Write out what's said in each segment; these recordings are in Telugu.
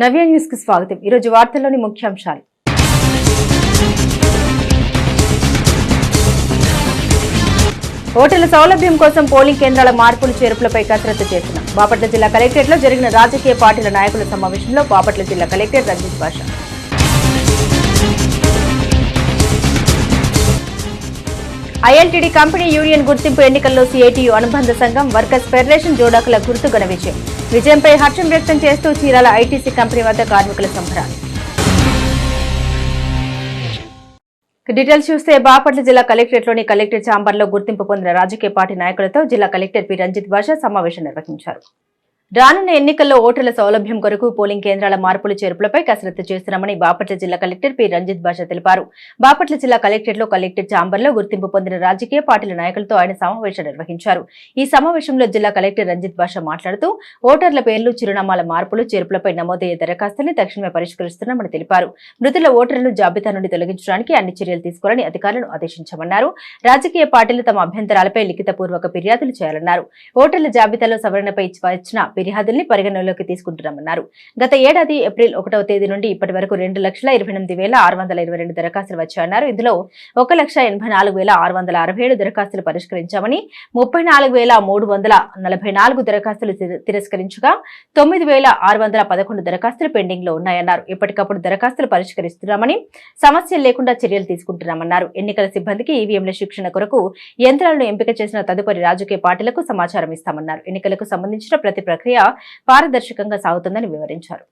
నవ్య న్యూస్కి స్వాగతం. ఈరోజు వార్తల్లోని ముఖ్యాంశాలు. ఓటర్ల సౌలభ్యం కోసం పోలింగ్ కేంద్రాల మార్పులు చేర్పులపై కసరత్తు చేసిన బాపట్ల జిల్లా కలెక్టరేట్లో జరిగిన రాజకీయ పార్టీల నాయకుల సమావేశంలో బాపట్ల జిల్లా కలెక్టర్ రంజిత్ భాష. ఐఎల్టీడీ కంపెనీ యూనియన్ గుర్తింపు ఎన్నికల్లో సిఐటియు అనుబంధ సంఘం వర్కర్స్ ఫెడరేషన్ జోడాకుల గుర్తు ఘన విజయం. విజయంపై హర్షం వ్యక్తం చేస్తూ చీరాల ఐటీసీ కంపెనీ వద్ద కార్మికుల సంబరాలు. డీటెయిల్స్ చూస్తే బాపట్ల జిల్లా కలెక్టరేట్లోని కలెక్టర్ ఛాంబర్లో గుర్తింపు పొందిన రాజకీయ పార్టీ నాయకులతో జిల్లా కలెక్టర్ పి. రంజిత్ భాష సమావేశం నిర్వహించారు. రానున్న ఎన్నికల్లో ఓటర్ల సౌలభ్యం కొరకు పోలింగ్ కేంద్రాల మార్పులు చేర్పులపై కసరత్తు చేస్తున్నామని బాపట్ల జిల్లా కలెక్టర్ పి. రంజిత్ భాష తెలిపారు. బాపట్ల జిల్లా కలెక్టరేట్లో కలెక్టర్ ఛాంబర్లో గుర్తింపు పొందిన రాజకీయ పార్టీల నాయకులతో ఆయన సమావేశం నిర్వహించారు. ఈ సమావేశంలో జిల్లా కలెక్టర్ రంజిత్ భాష మాట్లాడుతూ ఓటర్ల పేర్లు చిరునామాల మార్పులు చేర్పులపై నమోదయ్యే దరఖాస్తుల్ని తక్షణమే పరిష్కరిస్తున్నామని తెలిపారు. మృతుల ఓటర్లను జాబితా నుండి తొలగించడానికి అన్ని చర్యలు తీసుకోవాలని అధికారులను ఆదేశించమన్నారు. రాజకీయ పార్టీలు తమ అభ్యంతరాలపై లిఖితపూర్వక ఫిర్యాదులు చేయాలన్నారు. ఓటర్ల జాబితాలో సవరణపై వచ్చిన ఫిర్యాదుల్ని పరిగణనలోకి తీసుకుంటున్నామన్నారు. గత ఏడాది ఏప్రిల్ ఒకటవ తేదీ నుండి ఇప్పటి వరకు రెండు లక్షల ఇరవై ఎనిమిది వేల ఆరు వందల ఇరవై రెండు దరఖాస్తులు వచ్చాయన్నారు. ఇందులో ఒక లక్ష ఎనభై నాలుగు వేల ఆరు వందల అరవై ఏడు దరఖాస్తులు పరిష్కరించామని ముప్పై నాలుగు వేల మూడు వందల నలభై నాలుగు దరఖాస్తులు తిరస్కరించగా తొమ్మిది వేల ఆరు వందల పదకొండు దరఖాస్తులు పెండింగ్లో ఉన్నాయన్నారు. ఎప్పటికప్పుడు దరఖాస్తులు పరిష్కరిస్తున్నామని సమస్యలు లేకుండా చర్యలు తీసుకుంటున్నామన్నారు. ఎన్నికల సిబ్బందికి ఈవీఎంల శిక్షణ కొరకు యంత్రాలను ఎంపిక చేసిన తదుపరి రాజకీయ పార్టీలకు సమాచారం ఇస్తామన్నారు. ఎన్నికలకు సంబంధించిన ప్రతి ప్రక్రియ పారదర్శకంగా సాగుతుందని వివరించారు.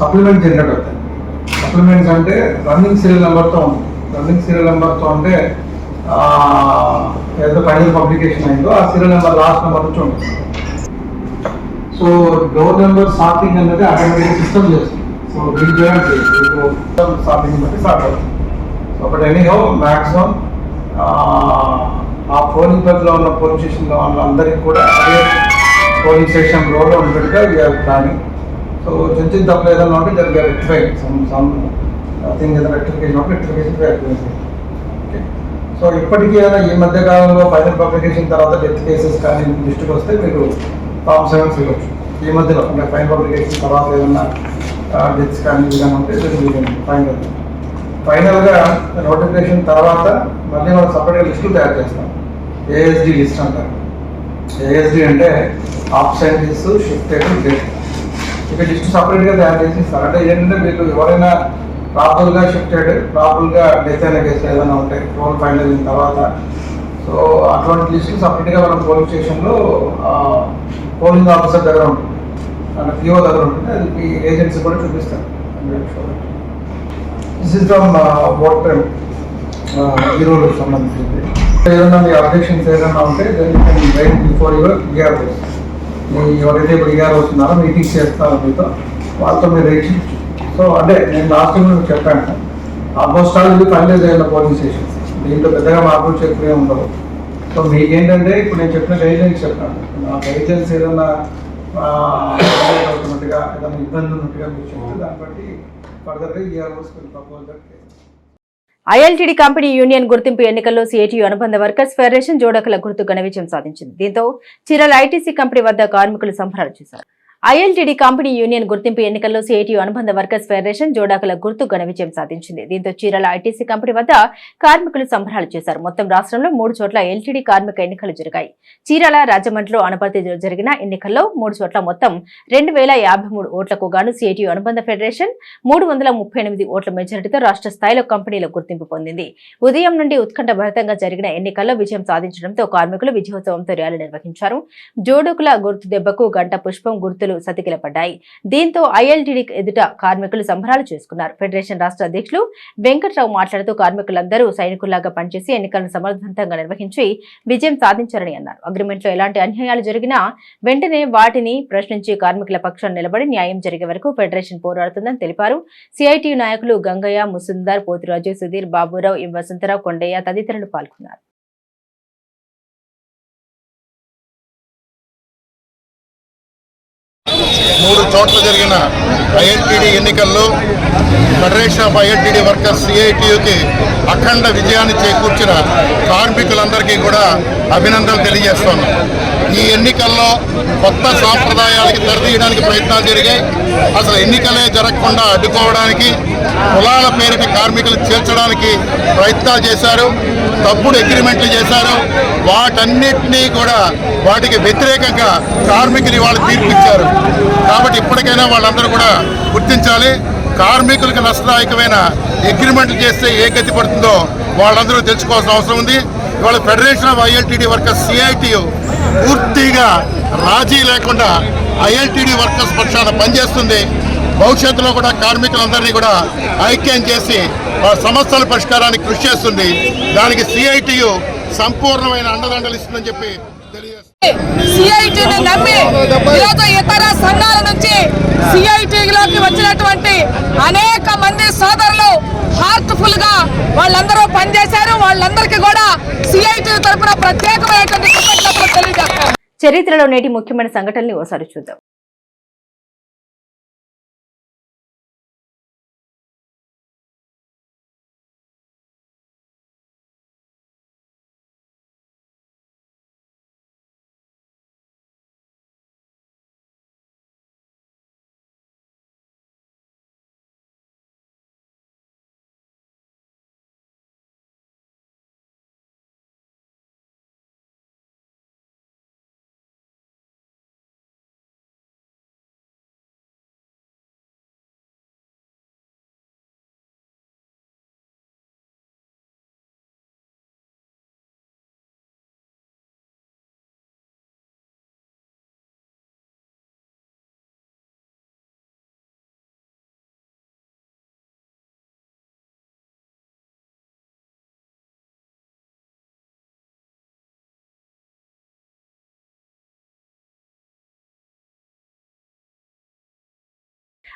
సప్లిమెంట్ జనరేట్ అవుతాయి సప్లిమెంట్స్ అంటే రన్నింగ్ సీరియల్ నెంబర్తో ఉంటుంది రన్నింగ్ సీరియల్ నెంబర్తో అంటే ఆ, ఏదో ఫైనల్ పబ్లికేషన్ అయిందో ఆ సీరియల్ నెంబర్ లాస్ట్ నెంబర్ నుంచి ఉంటుంది. సో డోర్ నెంబర్ సార్టింగ్ అనేది ఆటోమేటిక్ సిస్టమ్ చేస్తుంది. సో దీని చేయాలి సార్టింగ్ బట్టి స్టార్ట్ అవుతుంది. సో బట్ ఎనీహో మ్యాక్సిమం ఆ పోలింగ్ బర్త్లో ఉన్న పోలీస్ స్టేషన్లో వాళ్ళందరికీ కూడా అదే పోలింగ్ స్టేషన్ రోడ్లో ఉన్నట్టుగా వీఆర్ ప్లానింగ్ సో చిన్న చిన్న తప్పులు ఏదైనా ఉంటే దానికి రెక్టిఫై సమ్ సమ్ థింగ్ ఏదైనా రెక్టిఫికేషన్ ఉంటే రెక్టిఫికేషన్ ఓకే సో ఇప్పటికీ ఏదైనా ఈ మధ్య కాలంలో ఫైనల్ పబ్లికేషన్ తర్వాత డెత్ కేసెస్ కానీ దృష్టికి వస్తే మీరు ఫామ్ సెవెన్ ఇవ్వచ్చు ఈ మధ్యలో అంటే ఫైనల్ పబ్లికేషన్ తర్వాత ఏదైనా డెత్స్ కానీ ఏదైనా ఉంటే ఫైనల్ ఫైనల్గా నోటిఫికేషన్ తర్వాత మళ్ళీ మనం సపరేట్ లిస్టులు తయారు చేస్తాం. ఏఎస్డి లిస్ట్ అంటారు ఏఎస్డి అంటే ఆప్షన్స్ షిఫ్ట్ డేట్ ఇక లిస్ట్ సపరేట్గా తయారు చేసి ఇస్తారు. అంటే ఏంటంటే మీకు ఎవరైనా ప్రాపర్గా షిఫ్టెడ్ ప్రాపర్గా డెత్ అయిన కేసులు ఏదైనా ఉంటాయి రోల్ ఫైనల్ అయిన తర్వాత. సో అటువంటి లిస్ట్ సపరేట్గా మనం పోలీస్ స్టేషన్లో పోలింగ్ ఆఫీసర్ దగ్గర ఉంటుంది. అంటే పిఓ దగ్గర ఉంటుంది. అది మీ ఏజెన్సీ కూడా చూపిస్తారు. దిస్ ఇస్ ఫ్రమ్ వాటర్ హీరోలకు సంబంధించింది ఏదైనా మీ అబ్జెక్షన్స్ ఏదైనా ఉంటే వెయిట్ బిఫోర్ యువర్ ఈఆర్ మీ ఎవరైతే ఇప్పుడు ఈఆర్ వస్తున్నారో మీటింగ్స్ చేస్తారో మీతో వాళ్ళతో మీరు రేట్ సో అంటే నేను లాస్ట్ టైం మీకు చెప్పాను. ఆల్మోస్ట్ ఆల్ ఇది ఫైనలైజ్ అయిన పోలింగ్ స్టేషన్స్ దీంట్లో పెద్దగా మార్పులు చెప్పే ఉండవు. సో మీకేంటంటే ఇప్పుడు నేను చెప్పిన గైడ్లైన్స్ చెప్పాను. ఆ గైడ్లైన్స్ ఏదైనా అవుతున్నట్టుగా ఏదైనా ఇబ్బంది ఉన్నట్టుగా మీరు చెప్తే దాన్ని బట్టి ఫర్దర్గా EROs proposal that ILTD company union గుర్తింపు ఎన్నికల్లో సిఐటియు అనుబంధ వర్కర్స్ ఫెడరేషన్ జోడకల గుర్తు ఘన విజయం సాధించింది. దీంతో చీరాల ఐటీసీ కంపెనీ వద్ద కార్మికులు సంబరాలు చేశారు. ఐఎల్టీడీ కంపెనీ యూనియన్ గుర్తింపు ఎన్నికల్లో సిఐటియు అనుబంధ వర్కర్స్ ఫెడరేషన్ జోడాకుల గుర్తు ఘన విజయం సాధించింది. దీంతో చీరాల ఐటీసీ కంపెనీ వద్ద కార్మికులు సంబరాలు చేశారు. మొత్తం రాష్ట్రంలో మూడు చోట్ల ఎల్టీడీ కార్మిక ఎన్నికలు జరిగాయి. చీరాల రాజమండ్రిలో అనపర్తిలో జరిగిన ఎన్నికల్లో మూడు చోట్ల మొత్తం రెండు వేల యాభై మూడు ఓట్లకు గాను సిఐటియు అనుబంధ ఫెడరేషన్ మూడు వందల ముప్పై ఎనిమిది ఓట్ల మెజారిటీతో రాష్ట్ర స్థాయిలో కంపెనీల గుర్తింపు పొందింది. ఉదయం నుండి ఉత్కంఠ భరితంగా జరిగిన ఎన్నికల్లో విజయం సాధించడంతో కార్మికులు విజయోత్సవంతో ర్యాలీ నిర్వహించారు. జోడుకుల గుర్తు దెబ్బకు గంట పుష్పం గుర్తులు సతికిలపడ్డాయి దీంతో ఐఎల్టీడీ ఎదుట కార్మికులు సంబరాలు చేసుకున్నారు. ఫెడరేషన్ రాష్ట్ర అధ్యక్షులు వెంకట్రావు మాట్లాడుతూ కార్మికులందరూ సైనికుల్లాగా పనిచేసి ఎన్నికలను సమర్థవంతంగా నిర్వహించి విజయం సాధించారని అన్నారు. అగ్రిమెంట్లో ఎలాంటి అన్యాయాలు జరిగినా వెంటనే వాటిని ప్రశ్నించి కార్మికుల పక్షాన్ని నిలబడి న్యాయం జరిగే వరకు ఫెడరేషన్ పోరాడుతుందని తెలిపారు. సిఐటి నాయకులు గంగయ్య ముసుందర్ పోతురాజు సుధీర్ బాబురావు ఎం వసంతరావు కొండయ్య తదితరులు పాల్గొన్నారు. మూడు చోట్ల జరిగిన ఐఎన్టీడీ ఎన్నికల్లో ఫెడరేషన్ ఆఫ్ ఐఎల్టీడీ వర్కర్స్ సిఐటియుకి అఖండ విజయాన్ని చేకూర్చిన కార్మికులందరికీ కూడా అభినందనలు తెలియజేస్తున్నాం ఈ ఎన్నికల్లో కొత్త సాంప్రదాయాలకి తెరదీయడానికి ప్రయత్నాలు జరిగాయి. అసలు ఎన్నికలే జరగకుండా అడ్డుకోవడానికి కులాల పేరిట కార్మికులు చేర్చడానికి ప్రయత్నాలు చేశారు. తప్పుడు అగ్రిమెంట్లు చేశారు. వాటన్నిటినీ కూడా వాటికి వ్యతిరేకంగా కార్మికులు ఇవాళ తీర్పిచ్చారు. కాబట్టి ఇప్పటికైనా వాళ్ళందరూ కూడా గుర్తించాలి. కార్మికులకు నష్టదాయకమైన అగ్రిమెంట్లు చేస్తే ఏ గతి పడుతుందో వాళ్ళందరూ తెలుసుకోవాల్సిన అవసరం ఉంది. ఇవాళ federation of ILTD workers CITU పూర్తిగా రాజీ లేకుండా ఐఎల్టీడీ వర్కర్స్ పక్షాన పనిచేస్తుంది. భవిష్యత్తులో కూడా కార్మికులందరినీ కూడా ఐక్యం చేసి సమస్యల పరిష్కారానికి కృషి చేస్తుంది. దానికి సిఐటియు సంపూర్ణమైన అండదండలు ఇస్తుందని చెప్పి సిఐటిని నమ్మి ఈరోజు ఇతర సంఘాల నుంచి సిఐటిలోకి వచ్చినటువంటి అనేక మంది సోదరులు హార్ట్ఫుల్గా వాళ్ళందరూ పనిచేశారు. వాళ్ళందరికీ కూడా సిఐటి తరఫున ప్రత్యేకమైనటువంటి కృతజ్ఞతలు తెలియజేస్తారు చరిత్రలో నేటి ముఖ్యమైన సంఘటనల్ని ఓసారి చూద్దాం.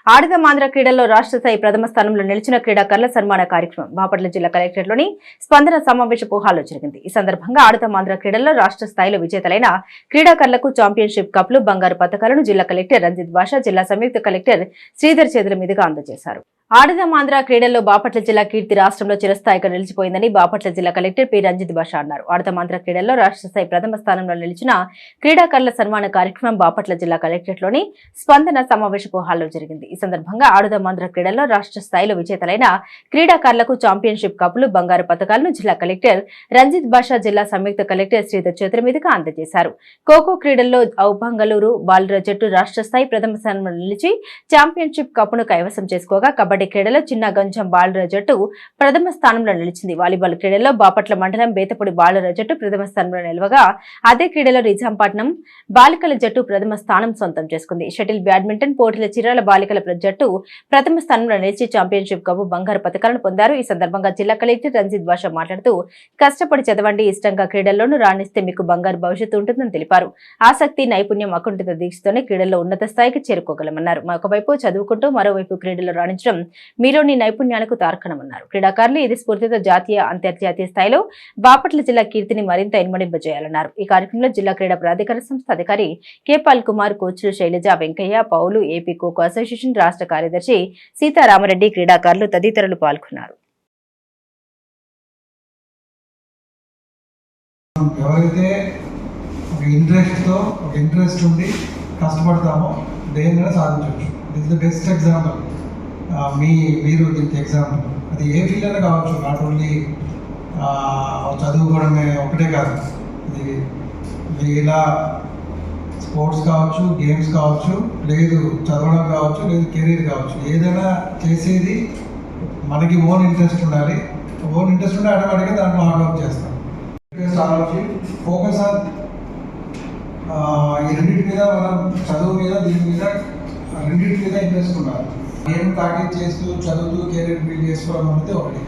ఆడదమాంధ్ర క్రీడల్లో రాష్ట్ర స్థాయి ప్రథమ స్థానంలో నిలిచిన క్రీడాకారుల సన్మాన కార్యక్రమం బాపట్ల జిల్లా కలెక్టరేట్లోని స్పందన సమావేశపు హాల్లో జరిగింది. ఈ సందర్భంగా ఆడదమాంధ్ర క్రీడల్లో రాష్ట్ర స్థాయిలో విజేతలైన క్రీడాకారులకు ఛాంపియన్షిప్ కప్లు బంగారు పథకాలను జిల్లా కలెక్టర్ రంజిత్ బాషా జిల్లా సంయుక్త కలెక్టర్ శ్రీధర్ చేతుల మీదుగా అందజేశారు. ఆడదమాంధ్ర క్రీడల్లో బాపట్ల జిల్లా కీర్తి రాష్ట్రంలో చిరస్థాయిగా నిలిచిపోయిందని బాపట్ల జిల్లా కలెక్టర్ పి. రంజిత్ భాష అన్నారు. ఆడదమాంధ్ర క్రీడల్లో రాష్ట్ర స్థాయి ప్రథమ స్థానంలో నిలిచిన క్రీడాకారుల సన్మాన కార్యక్రమం బాపట్ల జిల్లా కలెక్టరేట్లోని స్పందన సమావేశపు హాల్లో జరిగింది. ఈ సందర్భంగా ఆడదమాంధ్ర క్రీడల్లో రాష్ట్ర స్థాయిలో విజేతలైన క్రీడాకారులకు ఛాంపియన్షిప్ కప్పులు బంగారు పథకాలను జిల్లా కలెక్టర్ రంజిత్ బాషా జిల్లా సంయుక్త కలెక్టర్ శ్రీధర్ చేతుల మీదుగా అందజేశారు. ఖోఖో క్రీడల్లో ఔబంగలూరు బాలుర జట్టు రాష్ట్ర స్థాయి ప్రథమ స్థానంలో నిలిచి ఛాంపియన్షిప్ కప్పును కైవసం చేసుకోగా కబడ్డీ క్రీడలో చిన్న గంజం బాలుర జట్టు ప్రథమ స్థానంలో నిలిచింది. వాలీబాల్ క్రీడల్లో బాపట్ల మండలం బేతపూడి బాలుర జట్టు ప్రథమ స్థానంలో నిలవగా అదే క్రీడలో నిజాంపట్నం బాలికల జట్టు ప్రథమ స్థానం సొంతం చేసుకుంది. షటిల్ బ్యాడ్మింటన్ పోటీల చిరాల బాలికల జట్టు ప్రథమ స్థానంలో నిలిచి ఛాంపియన్షిప్ కప్పు బంగారు పథకాలను పొందారు. ఈ సందర్భంగా జిల్లా కలెక్టర్ రంజిత్ బాషా మాట్లాడుతూ కష్టపడి చదవండి ఇష్టంగా క్రీడల్లోనూ రాణిస్తే మీకు బంగారు భవిష్యత్తు ఉంటుందని తెలిపారు. ఆసక్తి నైపుణ్యం అకుంఠిత దీక్షతోనే క్రీడల్లో ఉన్నత స్థాయికి చేరుకోగలమన్నారు. మరొకవైపు చదువుకుంటూ మరోవైపు క్రీడల్లో రాణించడం మీలోని నైపుణ్యాలకు తార్కణమన్నారు. క్రీడాకారులు ఇది స్ఫూర్తితో జాతీయ అంతర్జాతీయ స్థాయిలో బాపట్ల జిల్లా కీర్తిని మరింత ఇన్మడింపజేయాలన్నారు ఈ కార్యక్రమంలో జిల్లా క్రీడా ప్రాధికార సంస్థ అధికారి కె. పాల్ కుమార్ కోచ్లు శైలజ వెంకయ్య పౌలు ఏపీ ఖోఖో అసోసియేషన్ రాష్ట్ర కార్యదర్శి సీతారామరెడ్డి క్రీడాకారులు తదితరులు పాల్గొన్నారు. ఎవరైతే ఒక ఇంట్రెస్ట్తో ఒక ఇంట్రెస్ట్ ఉండి కష్టపడతామో దేన్నైనా సాధించవచ్చు. దిస్ ద బెస్ట్ ఎగ్జాంపుల్ మీ మీరు దీనికి ఎగ్జాంపుల్ అది ఏ ఫీల్డ్ అయినా కావచ్చు నాట్ ఓన్లీ చదువుకోవడమే ఒకటే కాదు. ఇది ఇలా స్పోర్ట్స్ కావచ్చు గేమ్స్ కావచ్చు లేదు చదవడం కావచ్చు లేదు కెరీర్ కావచ్చు. ఏదైనా చేసేది మనకి ఓన్ ఇంట్రెస్ట్ ఉండాలి. ఓన్ ఇంట్రెస్ట్ ఉంటే ఆటోమేటిక్గా దాంట్లో హార్డ్ వర్క్ చేస్తాం. ఫోకస్ ఆన్ ఈ రెండింటి మీద మనం చదువు మీద దీని మీద రెండింటి మీద ఇంట్రెస్ట్ ఉండాలి. నేను ప్రాక్టీస్ చేస్తూ చదువుతూ కెరీర్ బిల్డ్ చేసుకోవడం అనేది ఒకటి.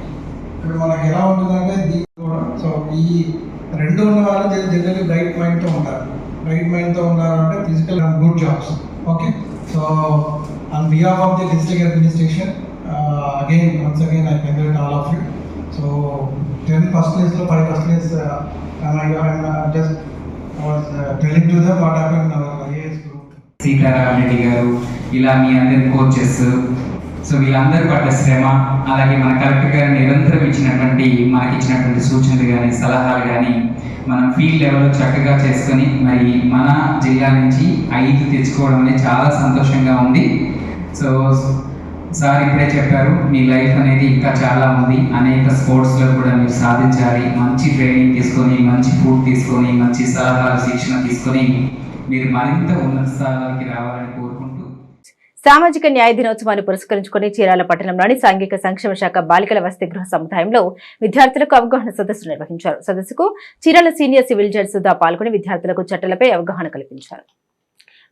ఇప్పుడు మనకి ఎలా ఉంటుందంటే దీని కూడా సో ఈ రెండు ఉన్న వాళ్ళు జనరల్లీ బ్రైట్ మైండ్తో ఉంటారు బ్రైట్ మైండ్తో ఉన్నారంటే physical and good jobs okay so on behalf of the district administration again once again I congrat all of you so ten first ప్లేస్లో five first place just was telling to them what happen our IAS Seetharama Reddy గారు ఇలా మీ అందరి కోచెస్ సో వీళ్ళందరూ పడ్డ శ్రమ అలాగే మన కలెక్టర్ గారు నిరంతరం ఇచ్చినటువంటి మనకి ఇచ్చినటువంటి సూచనలు కానీ సలహాలు కానీ మనం ఫీల్డ్ లెవెల్లో చక్కగా చేసుకొని మరి మన జిల్లా నుంచి ఐదు తెచ్చుకోవడం అనేది చాలా సంతోషంగా ఉంది. సో సార్ ఇప్పుడే చెప్పారు మీ లైఫ్ అనేది ఇంకా చాలా ఉంది. అనేక స్పోర్ట్స్లో కూడా మీరు సాధించాలి. మంచి ట్రైనింగ్ తీసుకొని మంచి ఫుడ్ తీసుకొని మంచి సలహాలు శిక్షణ తీసుకొని మీరు మరింత ఉన్నత స్థానానికి రావాలని కోరుకుంటూ సామాజిక న్యాయ దినోత్సవాన్ని పురస్కరించుకుని చీరాల పట్టణంలోని సాంఘిక సంక్షేమ శాఖ బాలికల వసతి గృహ సముదాయంలో విద్యార్థులకు అవగాహన సదస్సు నిర్వహించారు. సదస్సుకు Chirala senior civil judge Sudha పాల్గొని విద్యార్థులకు చట్టాలపై అవగాహన కల్పించారు.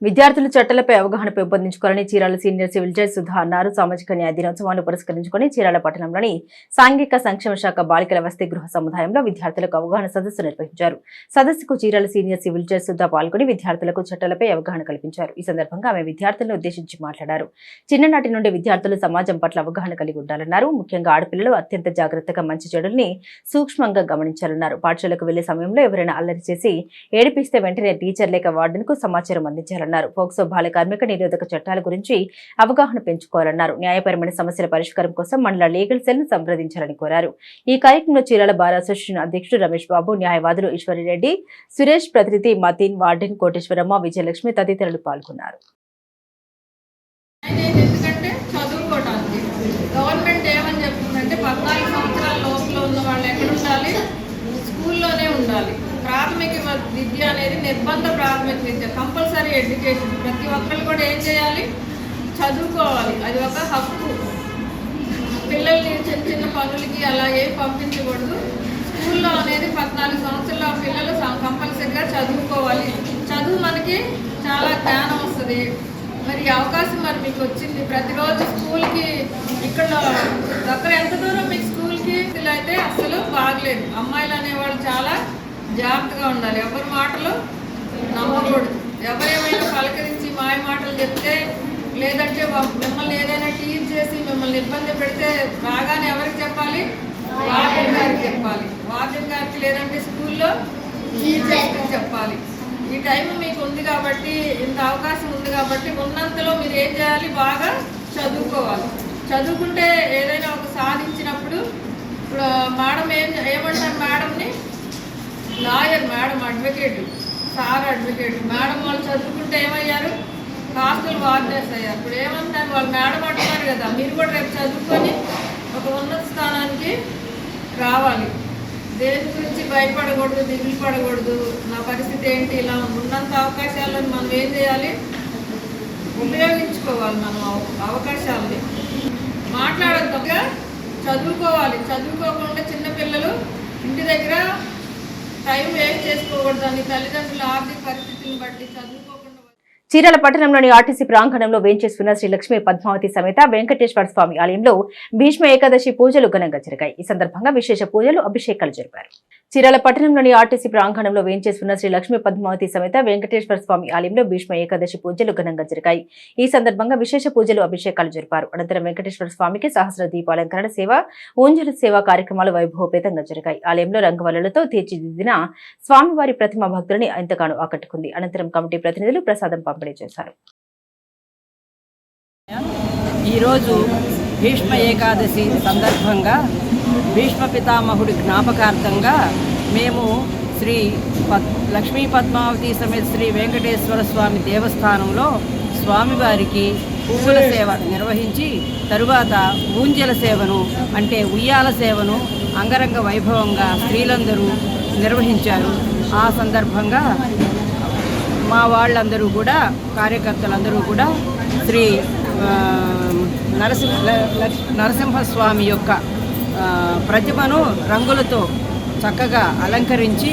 విద్యార్థులు చట్టాలపై అవగాహన పెంపొందించుకోవాలని Chirala senior civil judge Sudha అన్నారు. సామాజిక న్యాయ దినోత్సవాన్ని పురస్కరించుకుని చీరాల పట్టణంలోని సాంఘిక సంక్షేమ శాఖ బాలికల వసతి గృహ సముదాయంలో విద్యార్థులకు అవగాహన సదస్సు నిర్వహించారు. సదస్సుకు Chirala senior civil judge Sudha పాల్గొని విద్యార్థులకు చట్టాలపై అవగాహన కల్పించారు. ఈ సందర్భంగా ఆమె విద్యార్థులను ఉద్దేశించి మాట్లాడారు. చిన్ననాటి నుండి విద్యార్థులు సమాజం పట్ల అవగాహన కలిగి ఉండాలన్నారు. ముఖ్యంగా ఆడపిల్లలు అత్యంత జాగ్రత్తగా మంచి చెడుల్ని సూక్ష్మంగా గమనించాలన్నారు. పాఠశాలకు వెళ్ళే సమయంలో ఎవరైనా అల్లరి చేసి ఏడిపిస్తే వెంటనే టీచర్ లేక వార్డెన్ సమాచారం అందించాలన్నారు. పోక్సో బాల కార్మిక నిరోధక చట్టాల గురించి అవగాహన పెంచుకోవాలన్నారు. న్యాయపరమైన సమస్యల పరిష్కారం కోసం మండల లీగల్ సెల్ను సంప్రదించాలని కోరారు. ఈ కార్యక్రమంలో చీరాల బార్ అసోసియేషన్ అధ్యక్షుడు రమేష్ బాబు న్యాయవాదులు ఈశ్వరిరెడ్డి సురేష్ ప్రతినిధి మతీన్ వార్డెన్ కోటేశ్వరమ్మ విజయలక్ష్మి తదితరులు పాల్గొన్నారు అనేది ఎందుకంటే చదువుకోవడానికి గవర్నమెంట్ ఏమని చెప్తుందంటే పద్నాలుగు సంవత్సరాల లోపల ఉన్న వాళ్ళు ఎక్కడ ఉండాలి స్కూల్లోనే ఉండాలి ప్రాథమిక వ- విద్య అనేది నిర్బంధ ప్రాథమిక విద్య కంపల్సరీ ఎడ్యుకేషన్. ప్రతి ఒక్కళ్ళు కూడా ఏం చేయాలి? చదువుకోవాలి. అది ఒక హక్కు. పిల్లల్ని చిన్న చిన్న పనులకి అలా ఏం పంపించకూడదు. స్కూల్లో అనేది పద్నాలుగు సంవత్సరాల పిల్లలు కంపల్సరిగా చదువుకోవాలి. చదువు మనకి చాలా జ్ఞానం వస్తుంది. మరి అవకాశం మరి మీకు వచ్చింది. ప్రతిరోజు స్కూల్కి ఇక్కడ దగ్గర ఎంత దూరం మీకు స్కూల్కి? అయితే అసలు బాగలేదు. అమ్మాయిలు అనేవాళ్ళు చాలా జాగ్రత్తగా ఉండాలి. ఎవరి మాటలు నమ్మకూడదు. ఎవరేమైనా పలకరించి మాయ మాటలు చెప్తే లేదంటే మిమ్మల్ని ఏదైనా టీచ్ చేసి మిమ్మల్ని ఇబ్బంది పెడితే బాగానే ఎవరికి చెప్పాలి? వార్డెన్ గారికి చెప్పాలి. వార్డెన్ గారికి లేదంటే స్కూల్లో టీచర్స్కి చెప్పాలి. ఈ టైం మీకు ఉంది కాబట్టి ఇంత అవకాశం ఉంది కాబట్టి ఉన్నంతలో మీరు ఏం చేయాలి? బాగా చదువుకోవాలి. చదువుకుంటే ఏదైనా ఒక సాధించినప్పుడు ఇప్పుడు మేడం ఏం ఏమంటారు మేడంని? Lawyer madam advocate sir advocate. Madam వాళ్ళు చదువుకుంటే ఏమయ్యారు? కాస్తులు వార్డెస్ అయ్యారు. ఇప్పుడు ఏమంటారు? వాళ్ళు మేడం అంటున్నారు కదా మీరు కూడా రేపు చదువుకొని ఒక ఉన్నత స్థానానికి రావాలి. దేని గురించి భయపడకూడదు దిగులు పడకూడదు? నా పరిస్థితి ఏంటి? ఇలా ఉన్నంత అవకాశాలను మనం ఏం చేయాలి? ఉపయోగించుకోవాలి మనం అవకాశాలని. మాట్లాడద్దుగా చదువుకోవాలి. చదువుకోకుండా చిన్నపిల్లలు ఇంటి దగ్గర టైం వేస్ట్ చేసుకోకూడదు తల్లిదండ్రుల ఆర్థిక పరిస్థితులను బట్టి చదువుకోకుండా చీరాల పట్టణంలోని ఆర్టీసీ ప్రాంగణంలో వేంచేస్తున్న శ్రీ లక్ష్మీ పద్మావతి సమేత వెంకటేశ్వర స్వామి ఆలయంలో భీష్మ ఏకాదశి పూజలు ఘనంగా జరిగాయి. ఈ సందర్భంగా విశేష పూజలు అభిషేకాలు జరిపారు. చీరాల పట్టణంలోని ఆర్టీసీ ప్రాంగణంలో వేయించేసుకున్న శ్రీ లక్ష్మీ పద్మావతి సమేత వెంకటేశ్వర స్వామి ఆలయంలో భీష్మ ఏకాదశి పూజలు ఘనంగా జరిగాయి. ఈ సందర్భంగా విశేష పూజలు అభిషేకాలు జరిపారు. అనంతరం వెంకటేశ్వర స్వామికి సహస్ర దీపాలంకరణ సేవ ఊంజల సేవ కార్యక్రమాలు వైభవపేతంగా జరిగాయి. ఆలయంలో రంగవల్లులతో తీర్చిదిద్దిన స్వామివారి ప్రతిమ భక్తులని ఎంతగానో ఆకట్టుకుంది. అనంతరం కమిటీ ప్రతినిధులు ప్రసాదం పంపిణీ చేశారు. ఈరోజు భీష్మ ఏకాదశి సందర్భంగా భీష్మ పితామహుడి జ్ఞాపకార్థంగా మేము శ్రీ పద్ లక్ష్మీ పద్మావతి సమేత శ్రీ వెంకటేశ్వర స్వామి దేవస్థానంలో స్వామివారికి పువ్వుల సేవ నిర్వహించి తరువాత ఊంజల సేవను అంటే ఉయ్యాల సేవను అంగరంగ వైభవంగా స్త్రీలందరూ నిర్వహించారు. ఆ సందర్భంగా మా వాళ్ళందరూ కూడా కార్యకర్తలందరూ కూడా శ్రీ నరసింహ నరసింహస్వామి యొక్క ప్రతిమను రంగులతో చక్కగా అలంకరించి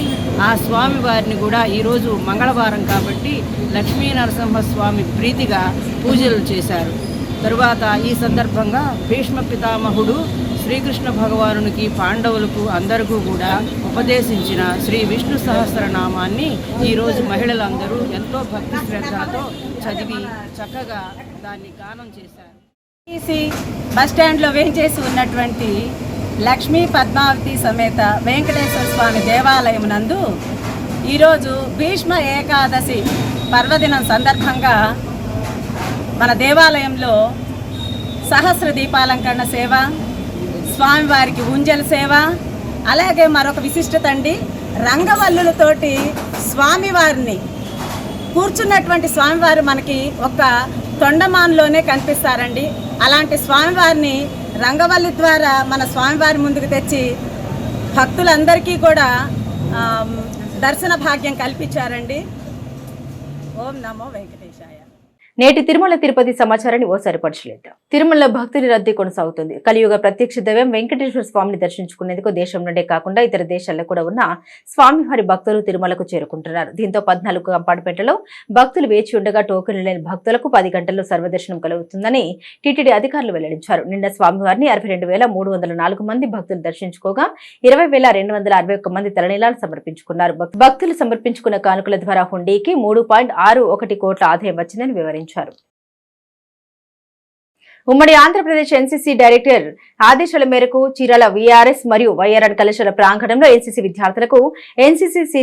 ఆ స్వామి వారిని కూడా ఈరోజు మంగళవారం కాబట్టి లక్ష్మీ నరసింహస్వామి ప్రీతిగా పూజలు చేశారు. తరువాత ఈ సందర్భంగా భీష్మ పితామహుడు శ్రీకృష్ణ భగవానునికి పాండవులకు అందరికీ కూడా ఉపదేశించిన శ్రీ విష్ణు సహస్రనామాన్ని ఈరోజు మహిళలందరూ ఎంతో భక్తి శ్రద్ధలతో చదివి చక్కగా దాన్ని గానం చేశారు. బస్ స్టాండ్లో వేంచేసి ఉన్నటువంటి లక్ష్మీ పద్మావతి సమేత వెంకటేశ్వర స్వామి దేవాలయం నందు ఈరోజు భీష్మ ఏకాదశి పర్వదినం సందర్భంగా మన దేవాలయంలో సహస్ర దీపాలంకరణ సేవ స్వామివారికి ఉంజల సేవ అలాగే మరొక విశిష్టత అండి రంగవల్లులతోటి స్వామివారిని కూర్చున్నటువంటి స్వామివారు మనకి ఒక తొండమాన్లోనే కనిపిస్తారండి. అలాంటి స్వామివారిని రంగవల్లి ద్వారా మన స్వామివారి ముందుకు తెచ్చి భక్తులందరికీ కూడా దర్శన భాగ్యం కల్పించారండి. ఓం నమో వెంకట నేటి తిరుమల తిరుపతి సమాచారాన్ని ఓసారి పరిశీలిద్దాం. తిరుమల భక్తుల రద్దీ కొనసాగుతుంది. కలియుగ ప్రత్యక్ష దైవం వెంకటేశ్వర స్వామిని దర్శించుకునేందుకు దేశం నుండే కాకుండా ఇతర దేశాల్లో కూడా ఉన్న స్వామివారి భక్తులు తిరుమలకు చేరుకుంటున్నారు. దీంతో పద్నాలుగు కంపార్ట్మెంట్లలో భక్తులు వేచి ఉండగా టోకెన్లు లేని భక్తులకు పది గంటల్లో సర్వదర్శనం కలుగుతుందని టీటీడీ అధికారులు వెల్లడించారు. నిన్న స్వామివారిని అరవై రెండు వేల మూడు నాలుగు మంది భక్తులు దర్శించుకోగా ఇరవై వేల రెండు వందల అరవై మంది తలనీలాలు సమర్పించుకున్నారు. భక్తులు సమర్పించుకున్న కానుకల ద్వారా హుండీకి మూడు పాయింట్ ఆరు ఒకటి కోట్ల ఆదాయం వచ్చిందని వివరించారు. ఉమ్మడి ఆంధ్రప్రదేశ్ ఎన్సీసీ డైరెక్టర్ ఆదేశాల మేరకు చీరాల వీఆర్ఎస్ మరియు వైఆర్ఆర్ కళాశాల ప్రాంగణంలో ఎన్సీసీ విద్యార్థులకు ఎన్సీసీ సి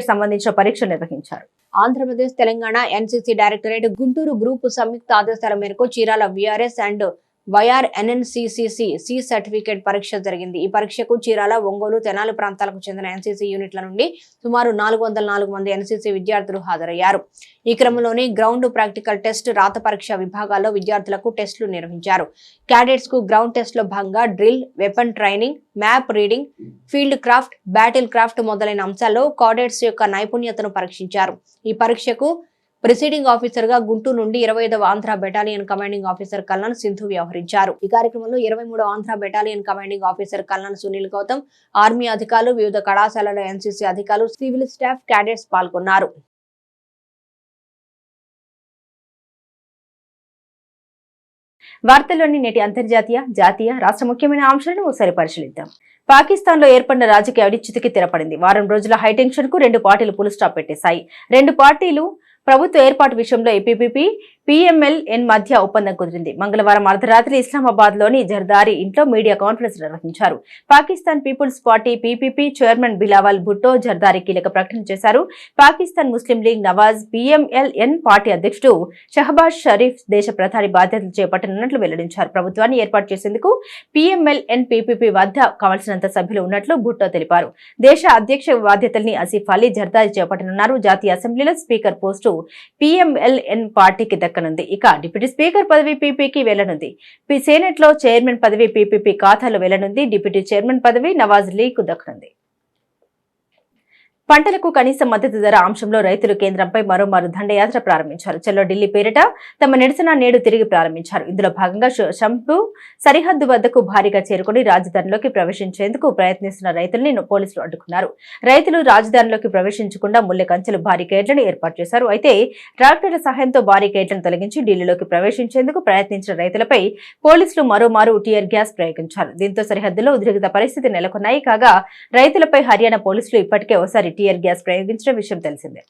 సంబంధించిన పరీక్ష నిర్వహించారు. Andhra Pradesh Telangana NCC directorate Guntur group సంయుక్త ఆదేశాల మేరకు Chirala VRS and YR ఎన్ఎన్సిసిసి C certificate పరీక్ష జరిగింది. ఈ పరీక్షకు చీరాల ఒంగోలు తెనాలి ప్రాంతాలకు చెందిన ఎన్సీసీ యూనిట్ల నుండి సుమారు నాలుగు వందల నాలుగు మంది ఎన్సీసీ విద్యార్థులు హాజరయ్యారు. ఈ క్రమంలోనే గ్రౌండ్ ప్రాక్టికల్ టెస్ట్ రాత పరీక్ష విభాగాల్లో విద్యార్థులకు టెస్టులు నిర్వహించారు. క్యాడెట్స్కు గ్రౌండ్ టెస్ట్లో భాగంగా drill weapon training map reading field craft battle craft మొదలైన అంశాల్లో కాడెట్స్ యొక్క నైపుణ్యతను పరీక్షించారు. ఈ పరీక్షకు ప్రిసైడింగ్ ఆఫీసర్గా గుంటూరు నుండి ఇరవై Andhra battalion commanding officer colonel Sindhu వ్యవహరించారు. ఈ కార్యక్రమంలో ఇరవై Andhra battalion commanding officer colonel Sunil Gautam army అధికారులు వివిధ కళాశాలల ఎన్సీసీ అధికారులు సివిల్ స్టాఫ్ క్యాడెట్స్ పాల్గొన్నారు. వార్తల్లోని నేటి అంతర్జాతీయ జాతీయ రాష్ట్ర ముఖ్యమైన అంశాలను ఒకసారి పరిశీలిద్దాం. పాకిస్తాన్లో ఏర్పడిన రాజకీయ అడిచితికి తెరపడింది. వారం రోజుల హైటెన్షన్కు రెండు పార్టీలు పులుస్టాప్ పెట్టేశాయి. రెండు పార్టీలు ప్రభుత్వ ఏర్పాటు విషయంలో ఏపీపీ పీఎంఎల్ఎన్ మధ్య ఒప్పందం కుదిరింది. మంగళవారం అర్ధరాత్రి ఇస్లామాబాద్లోని జర్దారి ఇంట్లో మీడియా కాన్ఫరెన్స్ నిర్వహించారు. Pakistan people's party PPP chairman Bilawal Bhutto Zardari కీలక ప్రకటన చేశారు. Pakistan Muslim league Nawaz PMLN party అధ్యక్షుడు షహబాజ్ షరీఫ్ దేశ ప్రధాని బాధ్యతలు చేపట్టనున్నట్లు వెల్లడించారు. ప్రభుత్వాన్ని ఏర్పాటు చేసేందుకు పీఎంఎల్ఎన్ పీపీపీ వద్ద కావలసినంత సభ్యులు ఉన్నట్లు భుట్టో తెలిపారు. దేశ అధ్యక్ష బాధ్యతల్ని అసీఫ్ అలీ జర్దారి చేపట్టనున్నారు. జాతీయ అసెంబ్లీలో స్పీకర్ పోస్టు పీఎంఎల్ఎన్ పార్టీకి దక్కనుంది ఇక డిప్యూటీ స్పీకర్ పదవి పీపీకి వెళ్ళనుంది పి- లో చైర్మన్ పదవి పీపీపీ ఖాతాలో వెళ్ళనుంది డిప్యూటీ చైర్మన్ పదవి నవాజ్ లీకు దక్కనుంది. పంటలకు కనీస మద్దతు ధర అంశంలో రైతులు కేంద్రంపై మరోమారు దండయాత్ర ప్రారంభించారు. చెల్లో ఢిల్లీ పేరిట తమ నిరసన నేడు తిరిగి ప్రారంభించారు. ఇందులో భాగంగా శ- సరిహద్దు వద్దకు భారీగా చేరుకుని రాజధానిలోకి ప్రవేశించేందుకు ప్రయత్నిస్తున్న రైతుల్ని పోలీసులు అడ్డుకున్నారు. రైతులు రాజధానిలోకి ప్రవేశించకుండా ముల్లె కంచెలు బారికేడ్లను ఏర్పాటు చేశారు. అయితే ట్రాక్టర్ల సహాయంతో బారికేడ్లను తొలగించి ఢిల్లీలోకి ప్రవేశించేందుకు ప్రయత్నించిన రైతులపై పోలీసులు మరోమారు టీయర్ గ్యాస్ ప్రయోగించారు. దీంతో సరిహద్దులో ఉద్రిక్త పరిస్థితి నెలకొన్నాయి. కాగా రైతులపై హర్యానా పోలీసులు ఇప్పటికే ఒకసారి టీఆర్ గ్యాస్ ప్రయోగించిన విషయం తెలిసిందే.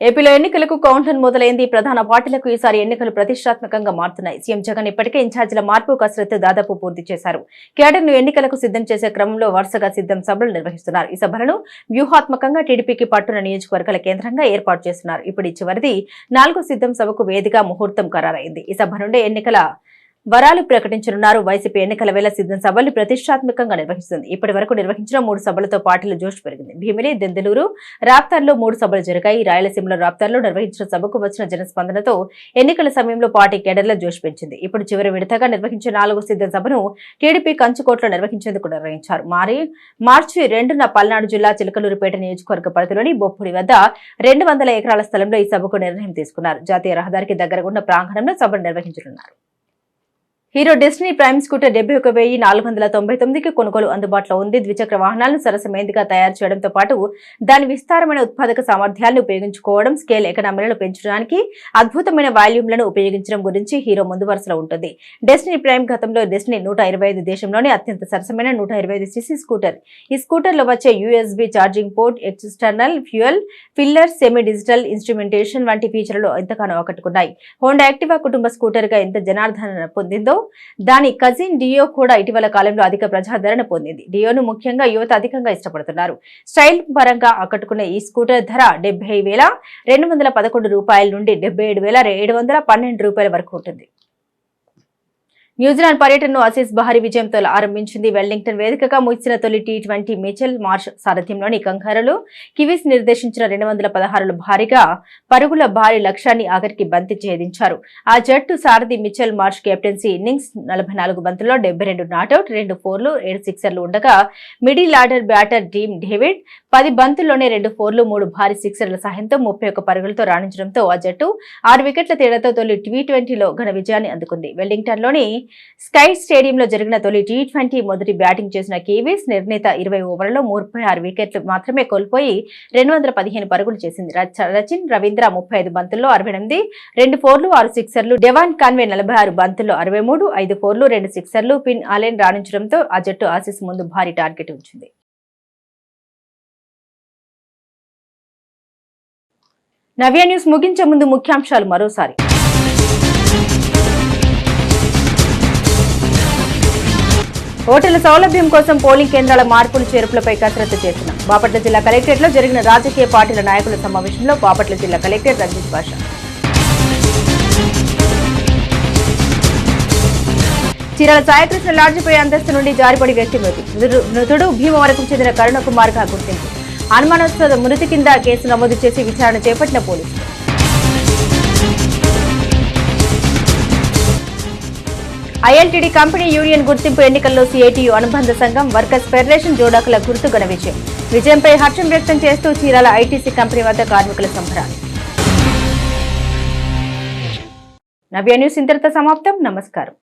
ఏపీలో ఎన్నికలకు కౌంటర్ మొదలైంది. ప్రధాన పార్టీలకు ఈసారి ఎన్నికలు ప్రతిష్టాత్మకంగా మారుతున్నాయి. సీఎం జగన్ ఇప్పటికే ఇన్ఛార్జీల మార్పు కసరత్తు దాదాపు పూర్తి చేశారు. కేడర్ను ఎన్నికలకు సిద్ధం చేసే క్రమంలో వరుసగా సిద్ధం సభలు నిర్వహిస్తున్నారు. ఈ సభలను వ్యూహాత్మకంగా టీడీపీకి పట్టున నియోజకవర్గాల కేంద్రంగా ఏర్పాటు చేస్తున్నారు. ఇప్పుడు చివరిది నాలుగో సిద్ధం సభకు వేదిక ముహూర్తం ఖరారైంది. ఈ సభ నుండే ఎన్నికల వరాలు ప్రకటించనున్నారు. వైసీపీ ఎన్నికల వేళ సిద్ధం సభలు ప్రతిష్టాత్మకంగా నిర్వహిస్తుంది. ఇప్పటి వరకు నిర్వహించిన మూడు సభలతో పార్టీలు జోష్ పెరిగింది. భీమిలి దెందులూరు రాప్తార్లో మూడు సభలు జరిగాయి. రాయలసీమలో రాప్తార్లో నిర్వహించిన సభకు వచ్చిన జనస్పందనతో ఎన్నికల సమయంలో పార్టీ కేడర్ల జోష్ పెంచింది. ఇప్పుడు చివరి విడతగా నిర్వహించిన నాలుగు సిద్ధం సభను టీడీపీ కంచుకోట్లో నిర్వహించేందుకు నిర్వహించారు మారి మార్చి రెండున పల్నాడు జిల్లా చిలకలూరుపేట నియోజకవర్గ పరిధిలోని బొప్పుడి వద్ద రెండు వందల ఎకరాల స్థలంలో ఈ సభకు నిర్ణయం తీసుకున్నారు. జాతీయ రహదారికి దగ్గరగా ఉన్న ప్రాంగణంలో సభను నిర్వహించనున్నారు. హీరో డెస్టినీ ప్రైమ్ స్కూటర్ డెబ్బై ఒక వెయ్యి నాలుగు వందల తొంభై తొమ్మిదికి కొనుగోలు అందుబాటులో ఉంది. ద్విచక్ర వాహనాలను సరసమైనదిగా తయారు చేయడంతో పాటు దాని విస్తారమైన ఉత్పాదక సామర్థ్యాలను ఉపయోగించుకోవడం స్కేల్ ఎకనామీలను పెంచడానికి అద్భుతమైన వాల్యూమ్లను ఉపయోగించడం గురించి హీరో ముందు వరుసలో ఉంటుంది. డెస్టినీ ప్రైమ్ గతంలో డెస్టినీ నూట ఇరవై ఐదు దేశంలోనే అత్యంత సరసమైన నూట ఇరవై ఐదు సిసి స్కూటర్. ఈ స్కూటర్లో వచ్చే USB charging port external fuel filler semi digital instrumentation వంటి ఫీచర్లు ఎంతగానో ఆకట్టుకున్నాయి. హోండా యాక్టివా కుటుంబ స్కూటర్గా ఎంత జనార్దన పొందిందో దాని కజిన్ డియో కూడా ఇటీవల కాలంలో అధిక ప్రజాదరణ పొందింది. డియోను ముఖ్యంగా యువత అధికంగా ఇష్టపడుతున్నారు. స్టైల్ పరంగా ఆకట్టుకునే ఈ స్కూటర్ ధర డెబ్బై వేల రెండు వందల పదకొండు రూపాయల నుండి డెబ్బై ఏడు వేల వందల పన్నెండు రూపాయల వరకు ఉంటుంది. న్యూజిలాండ్ పర్యటనను అసీస్ భారీ విజయంతో ఆరంభించింది వెల్లింగ్టన్ వేదికగా ముగిసిన తొలి టీ ట్వంటీ మిచెల్ మార్ష్ సారథ్యంలోని కంగారులు కివీస్ నిర్దేశించిన రెండు వందల పదహారులు భారీగా పరుగుల భారీ లక్ష్యాన్ని ఆఖరికి బంతి ఛేదించారు. ఆ జట్టు సారథి మిచెల్ మార్ష్ కెప్టెన్సీ ఇన్నింగ్స్ నలభై నాలుగు బంతుల్లో డెబ్బై రెండు నాటౌట్ రెండు ఫోర్లు ఏడు సిక్సర్లు ఉండగా middle order batter Tim David పది బంతుల్లోనే రెండు ఫోర్లు మూడు భారీ సిక్సర్ల సహాయంతో ముప్పై ఒక్క పరుగులతో రాణించడంతో ఆ జట్టు ఆరు వికెట్ల తేడాతో తొలి టీ ట్వంటీలో ఘన విజయాన్ని అందుకుంది. వెల్లింగ్టన్లోని స్కై స్టేడియంలో జరిగిన తొలి టీ ట్వంటీ మొదటి బ్యాటింగ్ చేసిన కేవీస్ నిర్ణీత ఇరవై ఓవర్లలో ముప్పై ఆరు వికెట్లు మాత్రమే కోల్పోయి రెండు వందల పదిహేను పరుగులు చేసింది. రచిన్ రవీంద్ర ముప్పై ఐదు బంతుల్లో అరవై ఎనిమిది రెండు ఫోర్లు ఆరు సిక్సర్లు డెవాన్ కాన్వే నలభై ఆరు బంతుల్లో అరవై మూడు ఐదు ఫోర్లు రెండు సిక్సర్లు పిన్ ఆలెన్ రాణించడంతో ఆ జట్టు ఆసీస్ ముందు భారీ టార్గెట్ ఉంచింది. నవ్య న్యూస్ ముగించే ముందు ముఖ్యాంశాలు మరోసారి. ఓటర్ల సౌలభ్యం కోసం పోలింగ్ కేంద్రాల మార్పులు చేర్పులపై కసరత్తు చేసిన బాపట్ల జిల్లా కలెక్టరేట్లో జరిగిన రాజకీయ పార్టీల నాయకుల సమావేశంలో బాపట్ల జిల్లా కలెక్టర్ రంజిత్ భాష. చీరాల సాయకృష్ణ లాడ్జిపై అంతస్తు నుండి జారిపడి వ్యక్తి మృతి. మృతుడు భీమవరకు చెందిన కరుణ కుమార్గా గుర్తింపు. అనుమానాస్పద మృతి కింద కేసు నమోదు చేసి విచారణ చేపట్టిన పోలీసులు. ఐఎల్టీడీ కంపెనీ యూనియన్ గుర్తింపు ఎన్నికల్లో సిఐటియు అనుబంధ సంఘం వర్కర్స్ ఫెడరేషన్ జోడాకుల గుర్తు ఘన విజయం. విజయంపై హర్షం వ్యక్తం చేస్తూ చీరాల ఐటీసీ కంపెనీ వద్ద కార్మికుల సంబరాలు. నవ్య న్యూస్ ఇంతటితో సమాప్తం. నమస్కారం.